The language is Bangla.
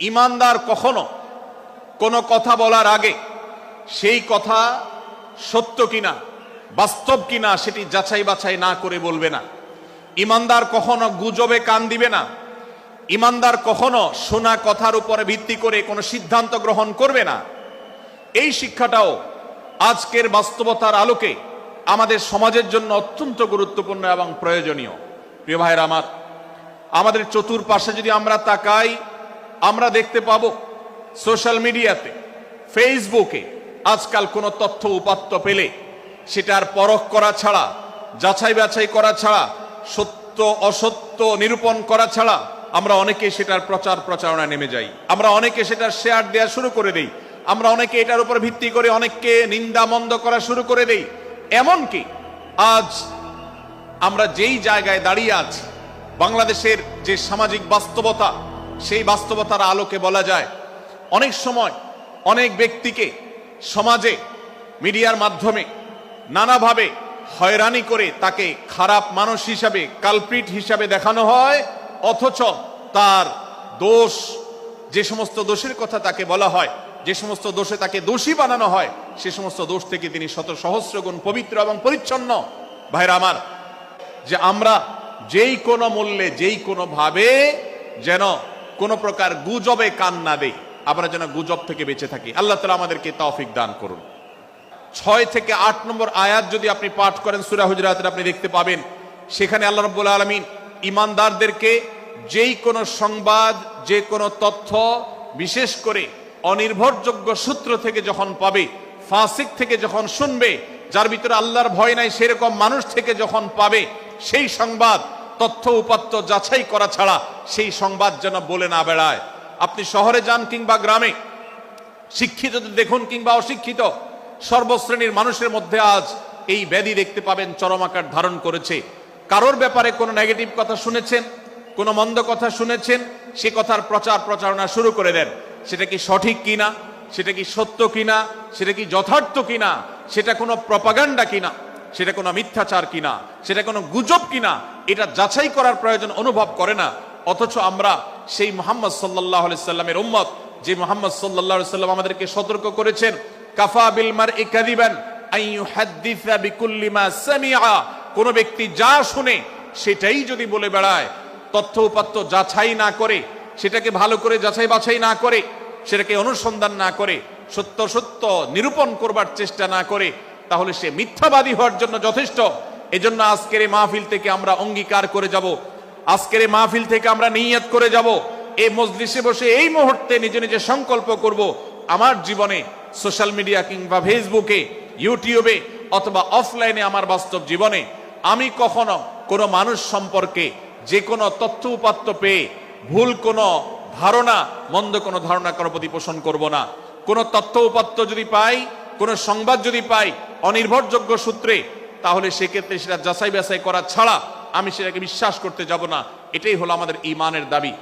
ইমানদার কখনো কোনো কথা বলার আগে সেই কথা সত্য কিনা, বাস্তব কিনা সেটি যাচাই বাছাই না করে বলবে না। ইমানদার কখনো গুজবে কান দিবে না। ইমানদার কখনো শোনা কথার উপরে ভিত্তি করে কোনো সিদ্ধান্ত গ্রহণ করবে না। এই শিক্ষাটাও আজকের বাস্তবতার আলোকে আমাদের সমাজের জন্য অত্যন্ত গুরুত্বপূর্ণ এবং প্রয়োজনীয়। প্রিয় ভাইয়ের আমার, আমাদের চতুর্পাশে যদি আমরা তাকাই আমরা দেখতে পাব সোশ্যাল মিডিয়াতে, ফেসবুকে আজকাল কোনো তথ্য উপাত্ত পেলে সেটার পরখ করা ছাড়া, যাচাই বাছাই করা ছাড়া, সত্য, অসত্য নিরূপণ করা ছাড়া আমরা অনেকে সেটার প্রচার প্রচারণা নেমে যাই। আমরা অনেকে সেটার শেয়ার দেওয়া শুরু করে দেই। আমরা অনেকে এটার উপর ভিত্তি করে অনেককে নিন্দা মন্দ করা শুরু করে দেই। এমনকি আজ আমরা যেই জায়গায় দাঁড়িয়ে আছি, বাংলাদেশের যে সামাজিক বাস্তবতা সেই বাস্তবতার আলোকে বলা যায়, অনেক সময় অনেক ব্যক্তিকে সমাজে, মিডিয়ার মাধ্যমে নানাভাবে হয়রানি করে তাকে খারাপ মানুষ হিসাবে, কালপ্রিট হিসাবে দেখানো হয়, অথচ তার দোষ, যে সমস্ত দোষের কথা তাকে বলা হয়, যে সমস্ত দোষে তাকে দোষী বানানো হয়, সে সমস্ত দোষ থেকে তিনি শত সহস্র গুণ পবিত্র এবং পরিচ্ছন্ন। ভাইরা আমার, যে আমরা যেই কোনো মূল্যে, যেই কোনো ভাবে যেন কোনো প্রকার গুজবে কান না দেই। আমরা যেন গুজব থেকে বেঁচে থাকি। আল্লাহ তালা আমাদেরকে তৌফিক দান করুন। ছয় থেকে আট নম্বর আয়াত যদি আপনি পাঠ করেন, সুরা হুজরাতের, আপনি দেখতে পাবেন, সেখানে আল্লাহ রব্বুল আলমিন ইমানদারদেরকে যেই কোনো সংবাদ, যে কোনো তথ্য, বিশেষ করে অনির্ভরযোগ্য সূত্র থেকে যখন পাবে, ফাসিক থেকে যখন শুনবে, যার ভিতরে আল্লাহর ভয় নাই, সেরকম মানুষ থেকে যখন পাবে, সেই সংবাদ তথ্য উপাত্ত যাচাই করা ছাড়া সেই সংবাদ যেন বলে না বেড়ায়। আপনি শহরে যান কিংবা গ্রামে, শিক্ষিত দেখুন কিংবা অশিক্ষিত, সর্বশ্রেণীর মানুষের মধ্যে আজ এই ব্যাধি দেখতে পাবেন চরম আকার ধারণ করেছে। কারোর ব্যাপারে কোনো নেগেটিভ কথা শুনেছেন, কোনো মন্দ কথা শুনেছেন, সে কথার প্রচার প্রচারণা শুরু করে দেন। সেটা কি সঠিক কিনা? সেটা কি সত্য কিনা? সেটা কি যথার্থ কিনা? সেটা কোনো প্রপাগান্ডা কিনা? সেটা কোনো মিথ্যাচার কিনা? সেটা কোনো গুজব কিনা? এটা যাচাই করার প্রয়োজন অনুভব করে না। অথচ আমরা সেই মোহাম্মদ সাল্লাহ সাল্লামের উম্মত, যে মোহাম্মদ সাল্লাহ সাল্লাম আমাদেরকে সতর্ক করেছেন, কাফা বিল মার ইকাদিবান আইয়ু হাদ্দিসা বিকুল্লি মা সামিআ। কোন ব্যক্তি যা শুনে সেটাই যদি বলে বেড়ায়, তথ্য উপাত্ত যাচাই না করে, সেটাকে ভালো করে যাচাই বাছাই না করে, সেটাকে অনুসন্ধান না করে, সত্য সত্য নিরূপণ করবার চেষ্টা না করে, তাহলে সে মিথ্যাবাদী হওয়ার জন্য যথেষ্ট। এজন্য আজকের এই মাহফিল থেকে আমরা অঙ্গীকার করে যাব। আজকের এই মাহফিল থেকে আমরা নিয়ত করে যাব। এই মজলিসে বসে এই মুহূর্তে নিজে নিজে সংকল্প করব, আমার জীবনে সোশ্যাল মিডিয়া কিংবা ফেসবুকে, ইউটিউবে অথবা অফলাইনে আমার বাস্তব জীবনে আমি কখনো কোনো মানুষ সম্পর্কে যে কোনো তথ্য উপাত্ত পেয়ে ভুল কোনো ধারণা, মন্দ কোনো ধারণা কারও প্রতি পোষণ করব না। কোনো তথ্য উপাত্ত যদি পাই, কোনো সংবাদ যদি পাই, অনির্ভরযোগ্য সূত্রে তাহলে সেক্ষেত্রে সেটা যাচাই বাছাই করা ছাড়া আমি সেটাকে বিশ্বাস করতে যাব না। এটাই হলো আমাদের ইমানের দাবি।